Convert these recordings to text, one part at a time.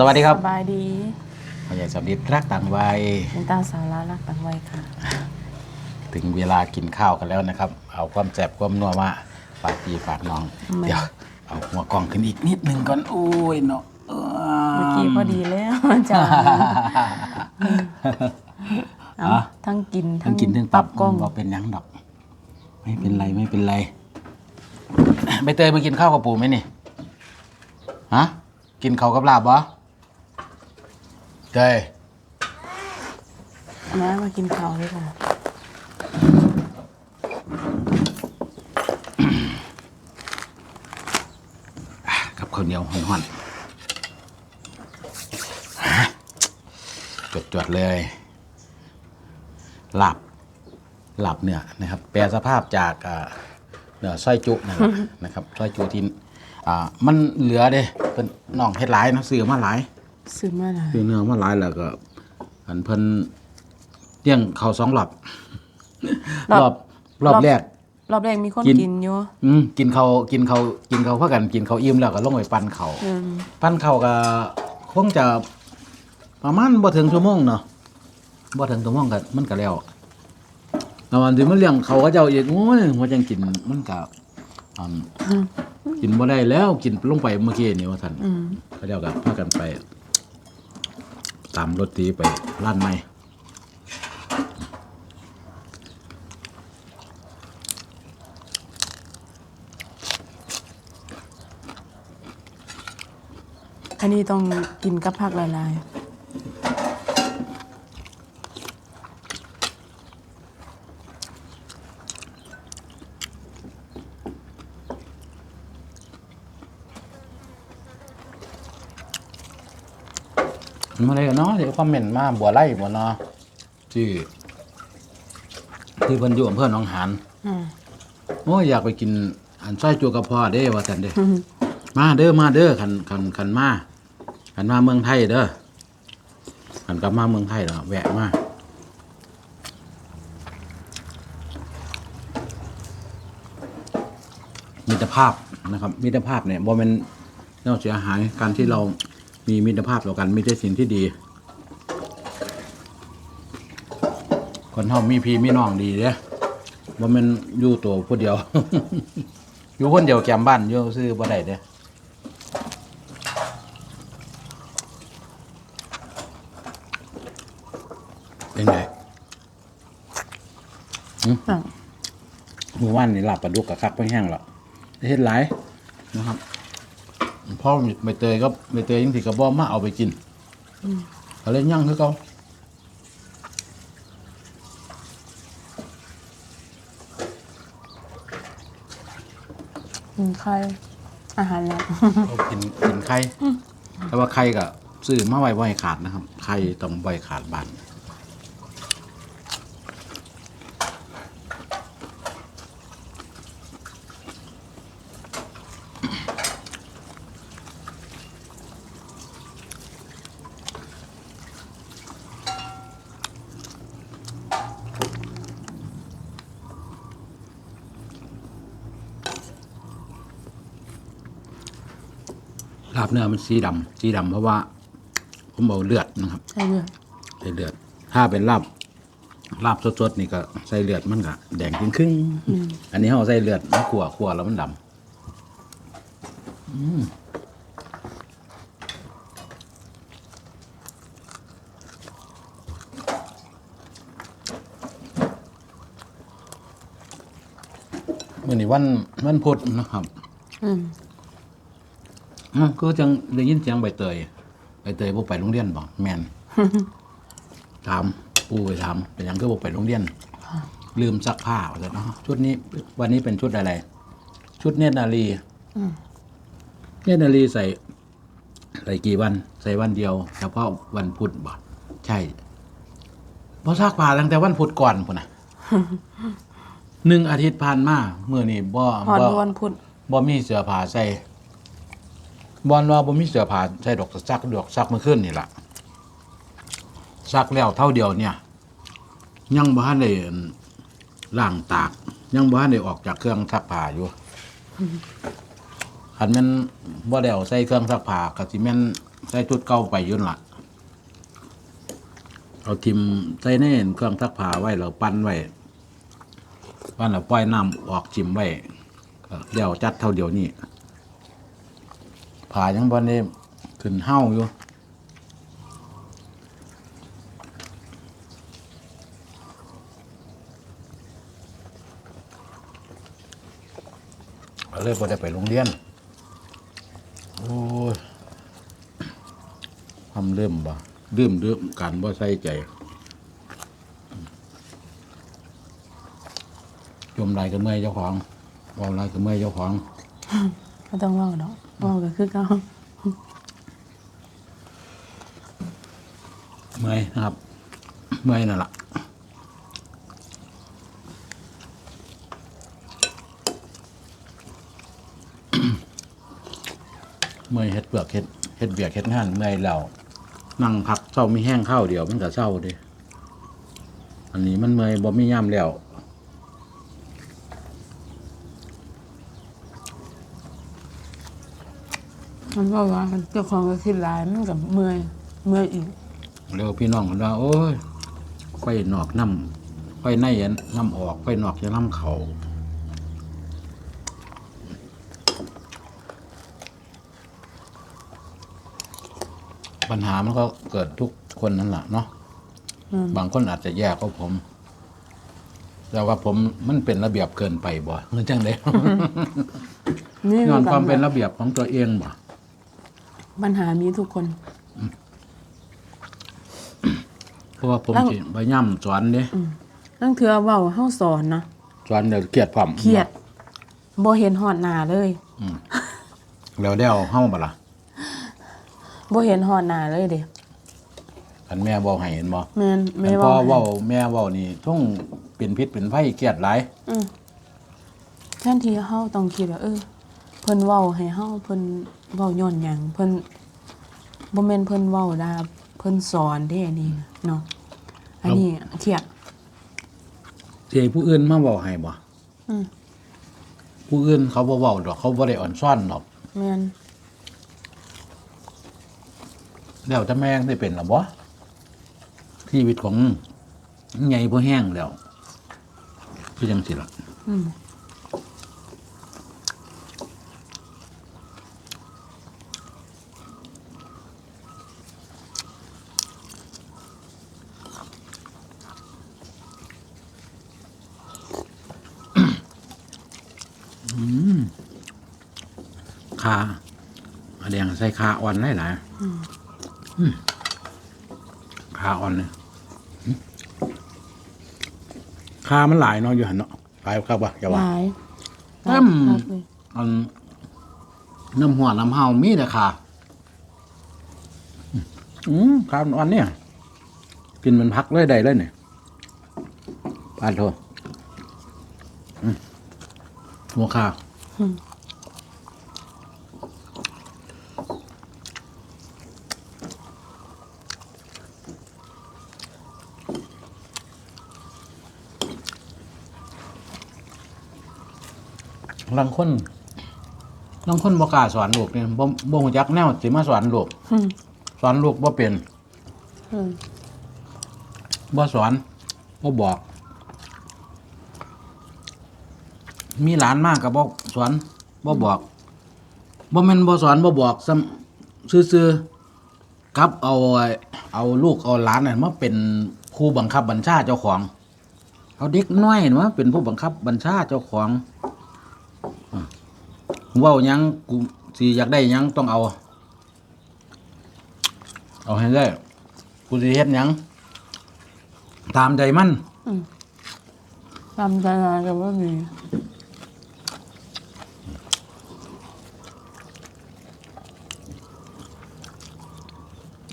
สวัสดีครับสบายดีพ่อใหญ่สำลิดรักต่างวัยเป็นตาสาระรักต่างวัยค่ะ ถึงเวลากินข้าวกันแล้วนะครับ เอาความแสบความนัวมาฝากพี่ฝากน้องทำไมเดี๋ยว เอาหัวกล่องขึ้นอีกนิดนึงก่อนโอ้ยเนาะเอเมื่อกี้พอดีแล้วจ้าเอาทั้งกินทั้งกินทั้งตับกล้องว่าเป็นหยังดอก ไม่เป็นไรไม่เป็นไรใบเตยมากินข้าวกับปู่ไหมนี่ฮะกินข้าวกับลาบบ่ เตยมามากินข้าวด้วยค่ะกับข้าวเหนียวห่อนๆจดจดๆเลยลาบลาบเนื้อนะครับ แปลสภาพจากอ่าเนื้อสร้อยจุนั่นแหละนะครับสร้อยจุที่อ่ามันเหลือเด้เป็นน้องเฮ็ดหลายเนาะซื้อมาหลาย ซื้อมาหลายซื้อเนื้อมาหลายแล้วก็อันเพิ่นเลี้ยงเขาวสองรอบรอบรอบแรก รอบแรกมีคนกิน กินอยู่อืมกินเขาวกินเขาวกินเขาวเพื่อกันกินเขาวอิ่มแล้วก็ลงไปปั่นเขาวอืมปั้นเขาวก็คงจะประมาณบ่ถึงชั่วโมงเนาะบ่ถึงชั่วโมงก็มันก็แล้วแล้ววันที่มันเลี้ยงเขาก็เจ้าอีกโอ้ยหัวจังกินมันก็อืมกินบ่ได้แล้วกินลงไปเมื่อกี้นี่ว่าท่านอืม เขาเจ้าก็พากันไป ตามรถตีไปร้านใหม่อันนี้ต้องกินกับผักละลาย มาเลยกันเนาะเดี๋ยวคอมเมนต์มาบัวไล่บัวเนาะที่ ที่เพิ่นอยู่อำเภอหนองหานอืมโอ้ยอยากไปกินอันซอยจูกับพ่อเด้ว่าซั่นเด้มาเด้อมาเด้อคันคันคันมาคันมาเมืองไทยเด้อคันกลับมาเมืองไทยแล้วแวะมามิตรภาพนะครับมิตรภาพเนี่ยบ่แม่นแนวเสียหายการที่เรา มีมิตรภาพต่อกันมีแต่สิ่งที่ดี คนเฮามีพี่มีน้องดีเด้บ่แม่นอยู่ตัวผู้เดียว อยู่คนเดียวแกมบ้านอยู่ซื้อบ่ได้เด้เป็นไงอะเมื่อวานนี่ลาบปลาดุกกับคักไปแห้งแล้วได้เฮ็ดหลายนะครับ พ่อใบเตยก็ใบเตยยังสิกระบอกมาเอาไปกินเขาเลยย่างคือเขากินไข่อาหารแล้วเขากินกินไข่แต่ว่าไข่ก็ซื้อมาไว้บ่ให้ขาดนะครับไข่ต้องบ่ให้ขาดบ้าน ลาบเนื้อมันสีดำสีดำเพราะว่า ผมเอาเลือดนะครับ ใช่เลยใส่เลือด ถ้าเป็นลาบลาบสดๆนี่ก็ใส่เลือดมันก็แดงครึ่งๆอันนี้เขาใส่เลือดมันขั่วขั่วแล้วมันดำมื่อนี้วันวันพุธนะครับ อืม อืมคือจังได้ยินเสียงใบเตยใบเตยบ่ไปโรงเรียนบ่แม่น ถามปู่ไปถามเป็นหยังก็บ่ไปโรงเรียน ลืมซักผ้าว่าซั่นเนาะชุดนี้ วันนี้เป็นชุดอะไร ชุดเนตรนารีเนตรนารีใส่ ใส่กี่วัน ใส่วันเดียวเฉพาะวันพุธบ่ใช่เพราะซักผ้าตั้งแต่วันพุธก่อนพุ่นน่ะ หนึ่งอาทิตย์ผ่านมาเมื่อนี้บ่หอนบ่ วันพุธบ่มีเสื้อผ้าใส่ บอนว่าบ่มีเสื้อผ้าใส่ดอกซักดอกซักมื่อคืนนี่ล่ะซักแล้วเท่าเดียวเนี่ย ยังบ่ทันได้ล่างตาก ยังบ่ทันได้ออกจากเครื่องซักผ้าอยู่คันแม่นบ่ได้เอาใส่เครื่องซักผ้าก็สิแม่นใส่ชุดเก่าไปยุ่นล่ะ เอาทิมใส่ในเครื่องซักผ้าไว้แล้วปั้นไว้ปั้นแล้วปล่อยน้ำออกจิมไว้เดี๋ยวจัดเท่าเดียวนี้ ผ้ายังบ่ได้ขึ้นเห้าอยู่เลยพอได้ไปโรงเรียน โอ้ยทำเริ่มบ่เริ่มเริ่มการบ่ใส่ใจจมลายก็เมื่อยเจ้าของเวาลายก็เมื่อยเจ้าของ ก็ต้องเว่าเนาะเว่าก็คือเก่าเมื่อยนะครับ เมื่อยนั่นแหละเมื่อยเฮ็ดเปลือกเฮ็ดเฮ็ดเบียกเฮ็ดงานเมื่อยแล้วนั่งพักเศร้ามีแห้งข้าวเดียวมันก็เศร้าเดิอันนี้มันเมื่อยบ่มีย่ำแล้ว มันว่าว่าเจ้าของก็คิดหลายมันก็เมื่อยเมื่อยอีกเร็วพี่น้องคนว่าโอ้ยไฟนอกน้ำไฟในอันน้ำออกไฟนอกจะน้ำเขาปัญหามันก็เกิดทุกคนนั่นแหละเนาะอืมบางคนอาจจะแย่กว่าผม แต่ว่าผมมันเป็นระเบียบเกินไปบ่เงินจังเลยนี่ย้อนก็ความเป็นระเบียบของตัวเองบ่ ปัญหามีทุกคน เพราะว่าผมแล้ว สิไปย่ำสอนเนี่ยนั่งเถือเว้าเฮาสอนนะสอนเดี๋ยวเกลียดความเครียดบ่เห็นหอดหน้าเลยแล้วได้เอาเข้าบ่ล่ะบ่เห็นหอดหน้าเลยเด้คันแม่เว้าให้เห็นบ่แม่นคัแม่นพ่อเว้าเว้าแม่เว้านี่ทุ่งเป็นพิษเป็นไฟเกลียดหลายอืมแทนที่เฮาต้องคิดว่าเออเพิ่นเว้าให้เฮาเพิ่น เว้าย้อนหยังเพิ่นบ่แม่นเพิ่นเว้าด่าเพิ่นสอนเด้อันนี้เนาะอันนี้เครียดสิให้ผู้อื่นมาเว้าให้บ่อืมผู้อื่นเขาบ่เว้าดอก เขาบ่ได้อ่อนซ่อนดอกแม่นแล้วถ้าแม่งได้เป็นล่ะบ่ชีวิตของใหญ่บ่แห้งแล้วคือจังซี่ล่ะอืม คาอันแดงใส่คาอ่อนหลายๆอืมคาอ่อนเนี่ยอืมคามันหลายเนาะอยู่หันเนาะหลายครับว่าอย่าหว่าลายอืมหลายเลยอันน้ำหัวน้ำเฮามีแต่คาอืมคาอ่อนเนี่ย กินมันพักเลยได้เลยเนี่ยปานโทอืมหัวคาอืม ลังคนลังคนบ่กล้าสอนลูกเนี่ยบ่บ่ฮู้จักแนวสิมาสอนลูกอืมสอนลูกบ่เป็นอืมบ่สอนบ่บอก มีหลานมากก็บ่สอนบ่บอกบ่แม่นบ่สอนบ่บอกซ้ำซื่อๆกับเอาไอ้เอาลูกเอาหลานน่ะมาเป็นครูบังคับบัญชาเจ้าของ เอาเด็กน้อยมาเป็นผู้บังคับบัญชาเจ้าของอะ เว้าหยังกูสิอยากได้หยังต้องเอา เอาให้ได้ กูสิเฮ็ดหยัง ตามใจมันตามใจงานก็บ่มี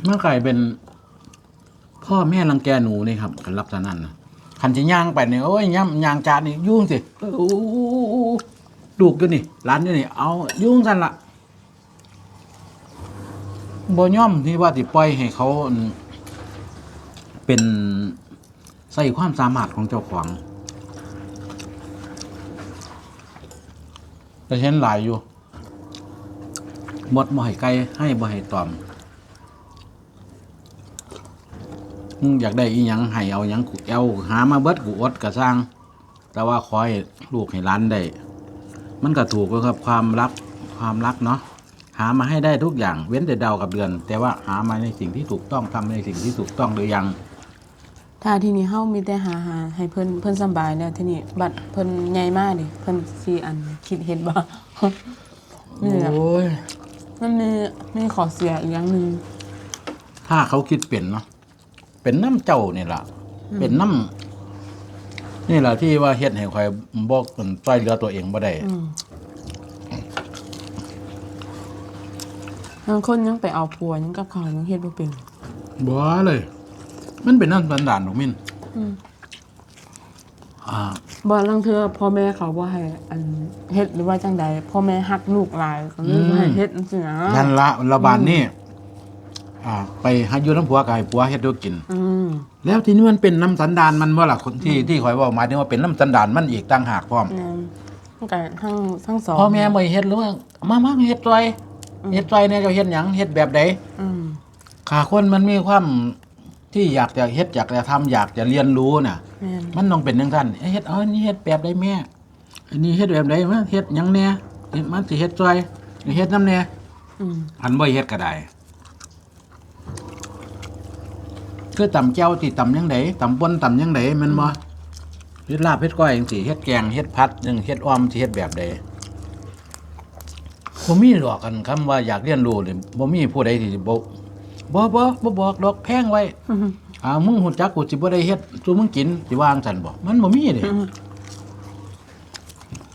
เมื่อกลายเป็นพ่อแม่รังแกหนูนี่ครับกันลักษณะนั้นนะคันจะย่างไปเนี่ยโอ้ยย่ำย่างจานนี่ยุ่งสิ เอออู้อู้อู้อู้ดูกอยู่นี่ร้านอยู่นี่ เอายุ่งกันละบ่ย่อมที่ว่าติปล่อยให้เขาเป็นใส่ความสามารถของเจ้าของแต่เห็นหลายอยู่หมดบ่ให้ไกลให้บ่ให้ตอมมึงอยากได้อีหยังให้เอาหยังกูเอาหามาเบิดกูอดกระสร้าง แต่ว่าขอให้ลูกให้ร้านได้ มันก็ถูกแล้วครับความรักความรักเนาะหามาให้ได้ทุกอย่างเว้นแต่ดาวกับเดือน แต่ว่าหามาในสิ่งที่ถูกต้องทำในสิ่งที่ถูกต้องหรือยัง ถ้าที่นี่เฮามีแต่หาหาให้เพิ่นเพิ่นสำบายแล้วทีนี้บัดเพิ่นใหญ่มากดิเพิ่นสิอันคิดเฮ็ดบ่นี่แหละโอ้ยมันมีมีข้อเสียอีกอย่างหนึงถ้าเขาคิดเป็นเนาะเป็นน้ำเจ้านี่ล่ะ เป็นน้ำ นี่แหละที่ว่าเฮ็ดให้คอยบอกมันต้อยเหลือตัวเองบ่ได้อืมบางคนยังไปเอาผัวยังกับเขายังเฮ็ดบ่เป็นบ่เลย มันเป็นน้ำสันดานของมินอืมอ่าบ่ลางเทื่อพ่อแม่เขาบ่ให้ อันเฮ็ดหรือว่าจังใดพ่อแม่ฮักลูกหลายก็เลยบ่ให้เฮ็ดจังซี่นะนั่นละระบาดนี่ อ่าไปหาอยู่น้ำผัวกายผัวเฮ็ดด้วยกิน อืมแล้วทีนี้มันเป็นน้ำสันดานมันว่าล่ะคนที่ที่คอยบอกหมายถึงว่าเป็นน้ำสันดานมันอีกต่างหากพร้อมแม่นมันก็ทั้งทั้งสองพ่อแม่บ่ให้เฮ็ดหรือว่ามามาเฮ็ดซอยเฮ็ดซอยเนี่ยเจะเฮ็ดหยังเฮ็ดแบบใดอืมขาคนมันมีความที่อยากจะเฮ็ดอยากจะทำอยากจะเรียนรู้น่ะ แม่นมันต้องเป็นจังซั่นเอ้ยเฮ็ดเอาอันนี้เฮ็ดแบบใดแม่อันนี้เฮ็ดแบบใดมาเฮ็ดหยังแหน่เฮ็ดมันสิเฮ็ดซอยเฮ็ดน้ำแหน่อืม อันบ่เฮ็ดก็ได้ คือตำแก้วที่ตำยังไดตำป่นตำยังไดแม่นบ่เฮ็ดลาบเฮ็ดก้อยจังซี่เฮ็ดแกงเฮ็ดผัดจังเฮ็ดอ้อมสิเฮ็ดแบบใดบ่มีดอกกันคำว่าอยากเรียนรู้นี่บ่มีผู้ใดที่สิบ่บ่บ่บ่บอกดอกแพงไว้อ่ามึงหูจักกูสิบ่ได้เฮ็ดสู่มึงกินสิวางซั่นบ่มันบ่มีเด้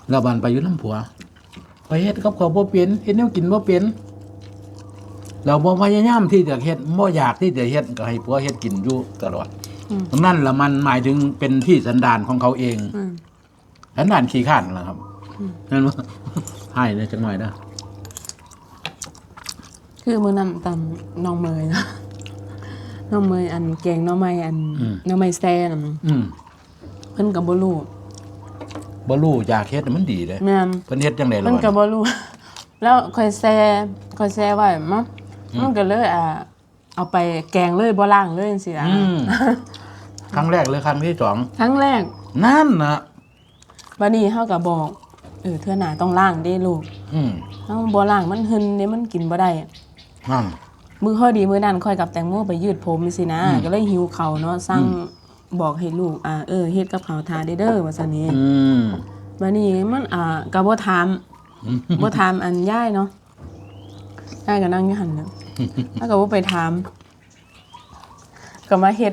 แล้วบันไปอยู่น้ำผัวไปเฮ็ดกับข้าวบ่เป็นเฮ็ดแนวกินบ่เป็น เราบ่พยายามที่จะเฮ็ดบ่อยากที่จะเฮ็ดก็ให้ผัวเฮ็ดกินอยู่ตลอดอืม นั่นละมันหมายถึงเป็นที่สันดานของเขาเอง อืม สันดานขี้ข้านล่ะครับนั่นว่า ให้เลยจังหน่อยนะคือมื้อนั้นตำน้องเมยนะน้องเมยอันแกงหน้องไม้อันหน้องไม้แซ่นำอืมเพิ่นก็บ่รู้บ่รู้อยากเฮ็ดมันดีเด้แม่นเพิ่นเฮ็ดจังได๋ล่ะมันก็วะบ่รู้แล้วค่อยแซ่ค่อยแซ่ไว้มั้ง มันก็เลยอ่าเอาไปแกงเลยบ่ล้างเลยจังซี่อะอืมครั้งแรกหรือครั้งที่สองครั้งแรกนั่นน่ะบัดนี้เฮาก็บอกเออเทื่อหน้าต้องล้างเด้ลูกอืมเฮาบ่ล้างมันหึนเด้มันกินบ่ได้นั่น มื้อค่อยดีมื้อนั้นค่อยกับแตงโมไปยืดผมสินะ ก็เลยหิวข้าวเนาะสั่งบอกให้ลูกอ่าเออเฮ็ดกับข้าวทาเด้อเด้อว่าซั่นนี่อืม บัดนี้มันอ่าก็บ่ถามบ่ถามอันยายเนาะ ยายก็นั่งอยู่หั่นน่ะแล้วก็บ่ไปถาม ก็มาเฮ็ด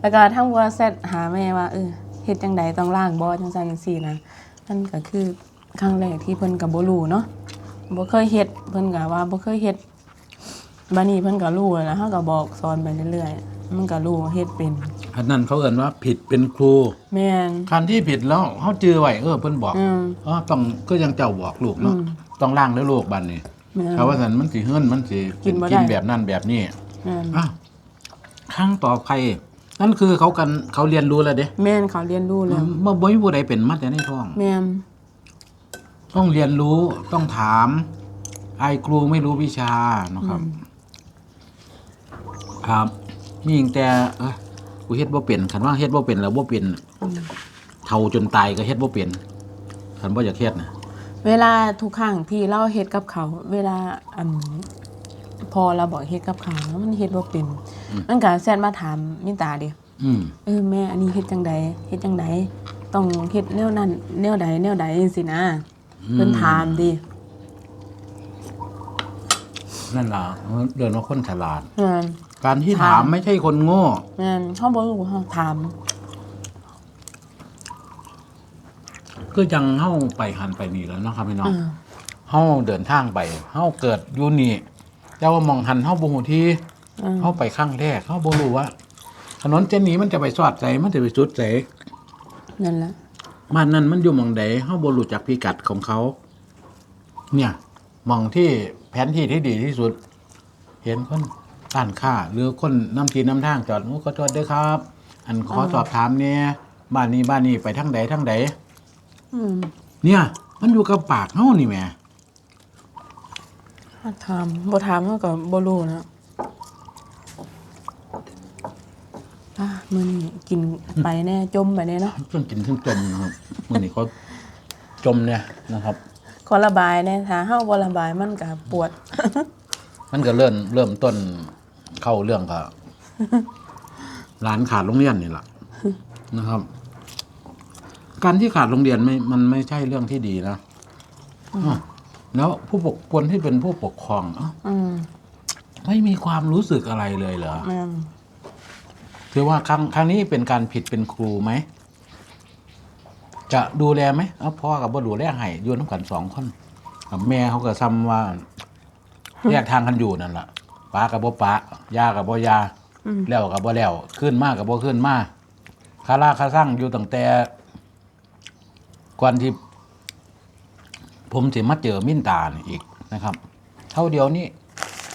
แล้วก็ทั้งว่าเซตหาแม่ว่าเออเฮ็ดจังใดต้องล้างบ่จังซั่นจังซี่นะนั่นก็คือครั้งแรกที่เพิ่นก็บ่รู้เนาะบ่เคยเฮ็ดเพิ่นก็ว่าบ่เคยเฮ็ดบัดนี้เพิ่นก็รู้แล้วเฮาก็บอกสอนไปเรื่อยๆมันก็รู้เฮ็ดเป็นอันนั้นเขาเอ่นว่าผิดเป็นครู แม่น คันที่ผิดแล้วเขาจือไว้เออเพิ่นบอกอืม อ๋อต้องก็ยังเจ้าบอกลูกเนาะอืมต้องล่างแล้วลูกบัดนี้ แม่นเพราะว่าสันมันสิเฮือนมันสิกินบ่ได้ กินแบบนั้นแบบนี้แม่นอะครั้งต่อไปนั่นคือเขากันเขาเรียนรู้แล้วเด้แม่นเขาเรียนรู้แล้วเมื่อบ่มีผู้ใดเป็นมาแต่ในท้อง แม่นต้องเรียนรู้ต้องถาม ไอ้ครูไม่รู้วิชานะครับ ครับมีอย่างแต่เอ้ยกูเฮ็ดบ่เป็นคันว่าเฮ็ดบ่เป็นแล้วบ่เป็นเท่าจนตายก็เฮ็ดบ่เป็นคันบ่อยากเฮ็ดนะ เวลาทุกครั้งที่เราเฮ็ดกับเขา เวลาอันพอเราบอกเฮ็ดกับเขาแล้วมันเฮ็ดบ่เป็นมันก็แซนมาถามมิตาเดิอืมเออแม่อันนี้เฮ็ดจังใดเฮ็ดจังใดต้องเฮ็ดแนวนั้นแนวใดแนวใดจังซี่นะเพิ่นถามดินั่นล่ะเดินว่าคนฉลาดแม่นการที่ถามถามไม่ใช่คนโง่แม่นเฮาบ่รู้เฮาถาม ก็ยังเฮาไปหันไปนี่แล้วเนาะครับพี่น้องอ่าเฮาเดินทางไปเฮาเกิดอยู่นี่แต่ว่ามองหันเฮาบ่ฮู้ที่อ่าเฮาไปครั้งแรกเฮาบ่รู้ว่าถนนเส้นนี้มันจะไปสอดใจมันจะไปสุดใจนั่นแหละบ้านนั้นมันอยู่หมองใดเฮาบ่รู้จักพิกัดของเขา เนี่ยหมองที่แผนที่ที่ดีที่สุด เห็นคนร้านค้าหรือคนนำทีนำทางจอดโอ้ขอโทษด้วยครับ อันขอสอบถามเนี่ยบ้านนี้บ้านนี้ไปทางใดทางใด อืมเนี่ย มันอยู่กับปากเฮานี่แหม่เฮถ้าถามบ่ถามเฮาก็บ่รู้นะอะมื้อนี้กินไปแน่จมไปแน่เนาะเพิ่งกินเพิ่งจมนะครับมื่อนี้เขาจมเนี่ยนะครับ ขอระบายแน่ถ้าเฮาบ่ระบายมันก็ปวด มันก็เริ่มเริ่มต้นเข้าเรื่องกับ ร้านขาดโรงเรียนนี่แหละ นะครับ การที่ขาดโรงเรียนไม่มันไม่ใช่เรื่องที่ดีนะอ้าวแล้วผู้ปกคนที่เป็นผู้ปกครองเอ้าอืมไม่มีความรู้สึกอะไรเลยเหรอแม่นถือว่าครั้งครั้งนี้เป็นการผิดเป็นครูไหม จะดูแลไหมเอาพ่อกับบ่ดูแลให้อยู่น้ำกันสองคนกับแม่เขาก็ซ้ำว่าแยกทางกันอยู่นั่นแหละป้ากับบ่ป้าย่ากับบ่ยา อืมแล้วกับบ่แล้วขึ้นมากกับบ่ขึ้นมาคาราคาสั่งอยู่ตั้งแต่ ก่อนที่ ผมสิมาเจอมิ้นตานี่อีกนะครับ เท่าเดียวนี้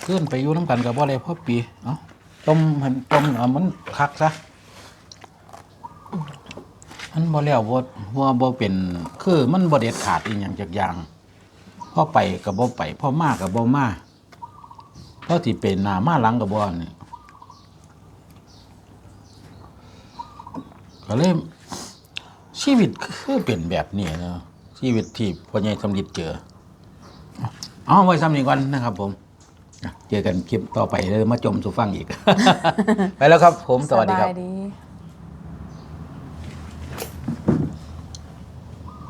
ขึ้นไปอยู่น้ำกันกับบ่เลยพ่อปีเอ้าต้มให้ต้มเอามันคักซะมันบ่แล้วบ่ว่าบ่เป็นคือมันบ่เด็ดขาดอีหยังจักอย่างพ่อไปกับบ่ไปพ่อมากับบ่มาเพราะที่เป็นหน้ามาหลังกับบ่นี่ก็เลย ชีวิตคือเป็นแบบนี้เนาะชีวิตที่พ่อใหญ่สำลิดเจอเอาไว้ซ้ำนี้ก่อนนะครับผมเจอกันคลิปต่อไปแล้วมาจมสู่ฟังอีก ไปแล้วครับ ผมสวัสดีครับสบายดี